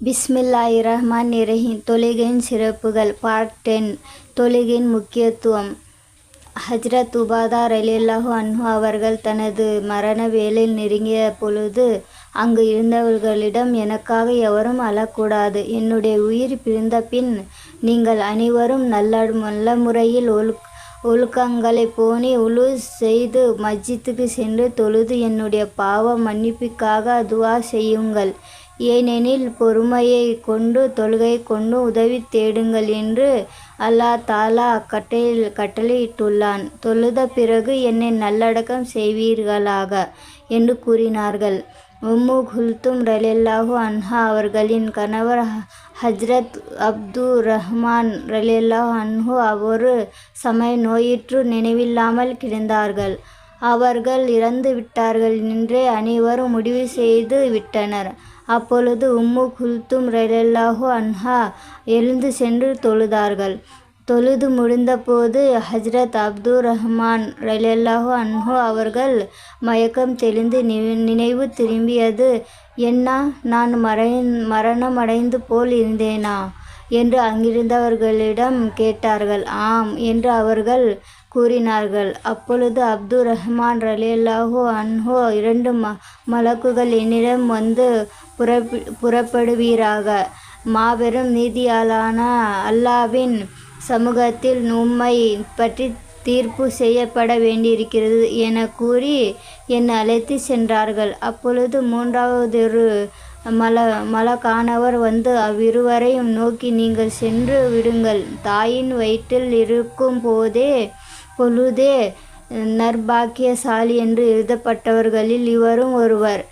பிஸ்மில்லாஹி ரஹ்மான் ரஹீம் தொழுகையின் சிறப்புகள் பார்ட் டென் தொழுகையின் முக்கியத்துவம். ஹஜ்ரத் உபாதா ரலியல்லாஹு அன்ஹு அவர்கள் தனது மரண வேலையில் நெருங்கிய பொழுது அங்கு இருந்தவர்களிடம் எனக்காக எவரும் அழக்கூடாது. என்னுடைய உயிர் பிரிந்த பின் நீங்கள் அனைவரும் நல்ல நல்ல முறையில் ஒழுக் ஒழுக்கங்களை போனி உழு செய்து மஸ்ஜித்துக்கு சென்று தொழுது என்னுடைய பாவ மன்னிப்புக்காக துவா செய்யுங்கள். ஏனெனில் பொறுமையை கொண்டு தொழுகை கொண்டு உதவி தேடுங்கள் என்று அல்லா தாலா கட்டளை கட்டளையிட்டுள்ளான். தொழுத பிறகு என்னை நல்லடக்கம் செய்வீர்களாக? என்று கூறினார்கள். உம்மு குல்தும் ரலியல்லாஹு அன்ஹா அவர்களின் கணவர் ஹஜ்ரத் அப்து ரஹ்மான் ரலியல்லாஹு அன்ஹு ஒரு சமய நோயிற்று நினைவில்லாமல் கிடந்தார்கள். அவர்கள் இறந்து விட்டார்கள் என்றே அனைவரும் முடிவு செய்து விட்டனர். அப்பொழுது உம்மு குல்தும் ரலியல்லாஹு அன்ஹா எழுந்து சென்று தொழுதார்கள். தொழுது முடிந்தபோது ஹஜ்ரத் அப்துர் ரஹ்மான் ரலியல்லாஹு அன்ஹோ அவர்கள் மயக்கம் தெளிந்து நினைவு திரும்பியது என்ன நான் மறை மரணமடைந்து போல் இருந்தேனா? என்று அங்கிருந்தவர்களிடம் கேட்டார்கள். ஆம் என்று அவர்கள் கூறினார்கள். அப்பொழுது அப்து ரஹ்மான் ரலியல்லாஹு அன்ஹோ இரண்டு ம மலக்குகள் என்னிடம் வந்து புறப்பி புறப்படுவீராக. மாபெரும் நீதியாளான அல்லாவின் சமூகத்தில் உம்மை பற்றி தீர்ப்பு செய்யப்பட வேண்டியிருக்கிறது என கூறி என்னை அழைத்து சென்றார்கள். அப்பொழுது மூன்றாவதொரு மல மலக்கானவர் வந்து அவ்விருவரையும் நோக்கி நீங்கள் சென்று விடுங்கள். தாயின் வயிற்றில் இருக்கும் போதே பொழுதே நற்பாக்கியசாலி என்று எழுதப்பட்டவர்களில் இவரும் ஒருவர்.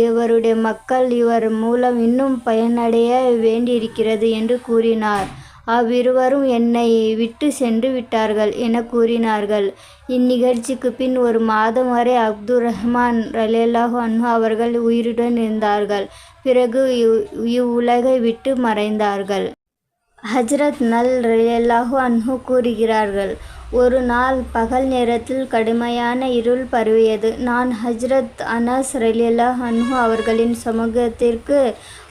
இவருடைய மக்கள் இவர் மூலம் இன்னும் பயனடைய வேண்டியிருக்கிறது என்று கூறினார். அவ்விருவரும் என்னை விட்டு சென்று விட்டார்கள் என கூறினார்கள். இந்நிகழ்ச்சிக்கு பின் ஒரு மாதம் வரை அப்துர் ரஹ்மான் ரலேலாஹு அன்ஹு அவர்கள் உயிருடன் இருந்தார்கள். பிறகு இவ்வுலகை விட்டு மறைந்தார்கள். ஹஜ்ரத் நல் ரலேலாஹு அன்ஹு கூறுகிறார்கள் ஒரு நாள் பகல் நேரத்தில் கடுமையான இருள் பரவியது. நான் ஹஜ்ரத் அனஸ் ரலியல்லா அன்ஹு அவர்களின் சமூகத்திற்கு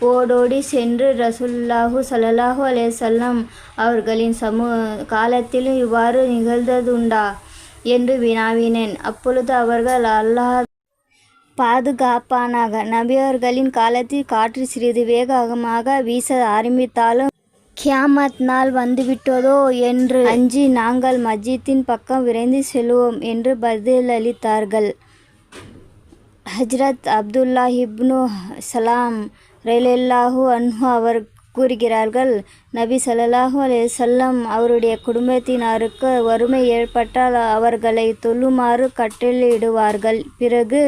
ஓடோடி சென்று ரசுல்லாஹு சல்லாஹூ அலேசல்லம் அவர்களின் சமூ காலத்திலும் இவ்வாறு நிகழ்ந்ததுண்டா? என்று வினாவினேன். அப்பொழுது அவர்கள் அல்லாஹ் பாதுகாப்பானாக. நபியவர்களின் காலத்தில் காற்று சிறிது வேகமாக வீச ஆரம்பித்தாலும் கியாமத் நாள் வந்துவிட்டதோ என்று அஞ்சி நாங்கள் மஜீத்தின் பக்கம் விரைந்து செல்வோம் என்று பதிலளித்தார்கள். ஹஜ்ரத் அப்துல்லா இப்னு சலாம் ரயிலல்லாஹூ அன்ஹு அவர் கூறுகிறார்கள் நபி சல்லாஹூ அலையம் அவருடைய குடும்பத்தினருக்கு வறுமை ஏற்பட்டால் அவர்களை தொல்லுமாறு கட்டளையிடுவார்கள். பிறகு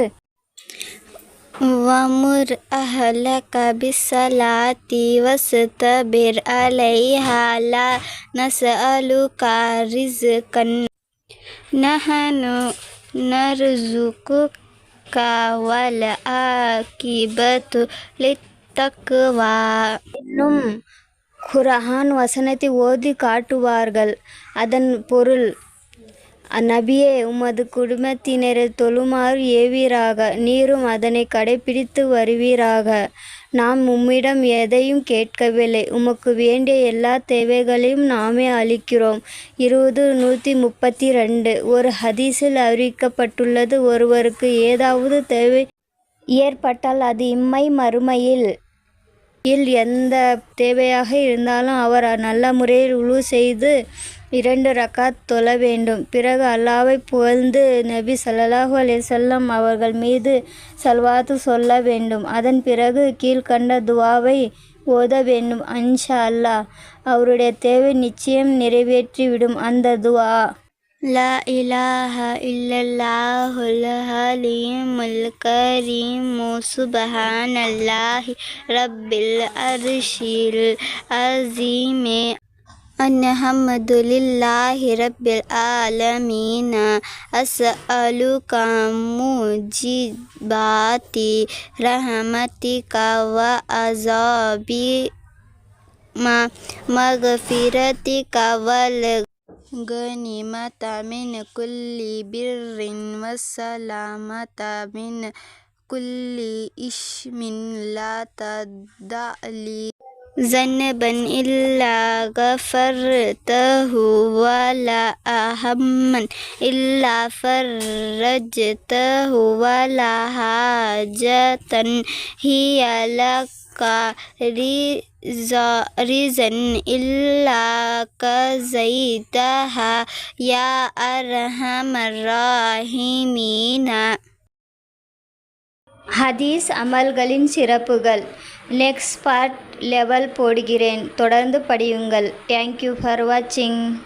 وَمُرْ أَهْلَكَ بِالصَّلَاةِ وَاصْطَبِرْ عَلَيْهَا لَا نَسْأَلُكَ رِزْقًا نَحْنُ نَرْزُقُكَ وَالْعَاقِبَةُ لِلتَّقْوَى என்னும் குர்ஆன் வசனத்தை ஓதி காட்டுவார்கள் அதன் பொருள் நபியே உமது குடும்பத்தினரை தொழுமாறு ஏவீராக நீரும் அதனை கடைபிடித்து வருவீராக. நாம் உம்மிடம் எதையும் கேட்கவில்லை. உமக்கு வேண்டிய எல்லா தேவைகளையும் நாமே அளிக்கிறோம். இருபது நூற்றி முப்பத்தி ரெண்டு ஒரு ஹதீஸில் அறிவிக்கப்பட்டுள்ளது ஒருவருக்கு ஏதாவது தேவை ஏற்பட்டால் அது இம்மை மறுமையில் இல் எந்த தேவையாக இருந்தாலும் அவர் நல்ல முறையில் உழு செய்து இரண்டு ரக்காத் தொல வேண்டும். பிறகு அல்லாவை புகழ்ந்து நபி சல்லாஹூ அலிசல்லம் அவர்கள் மீது சல்வாத்து சொல்ல வேண்டும். அதன் பிறகு கீழ்கண்ட துவாவை ஓத வேண்டும். அன்ஷா அல்லா அவருடைய தேவை நிச்சயம் நிறைவேற்றிவிடும். அந்த துவா லா இலாஹ இல்லல்லாஹுல் ஹலீமுல் கரீமு சுபஹானல்லாஹி ரப்பில் அரிஷில் அசீமே الحمد لله رب العالمين. أسألك موجبات رحمتك وعذاب مغفرتك والغفرة غنيمة من كل بر والسلامة من كل اسم لا تدع لي ذنبا إلا غفرته ولا هما إلا فرجته ولا حاجة هي لك رزا رزا إلا كزيتها يا أرحم الراحمين ஹதீஸ் அமல்களின் சிறப்புகள் நெக்ஸ்ட் பார்ட் லெவல் போடுகிறேன். தொடர்ந்து படியுங்கள். தேங்க்யூ ஃபார் வாட்சிங்